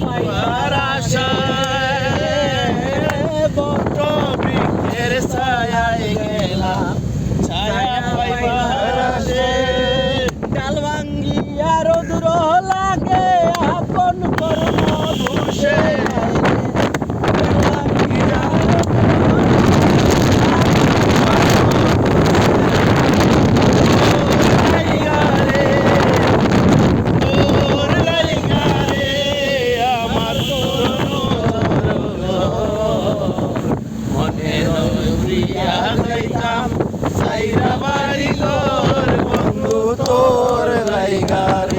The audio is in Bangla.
পাইবার আশা Hare Hare.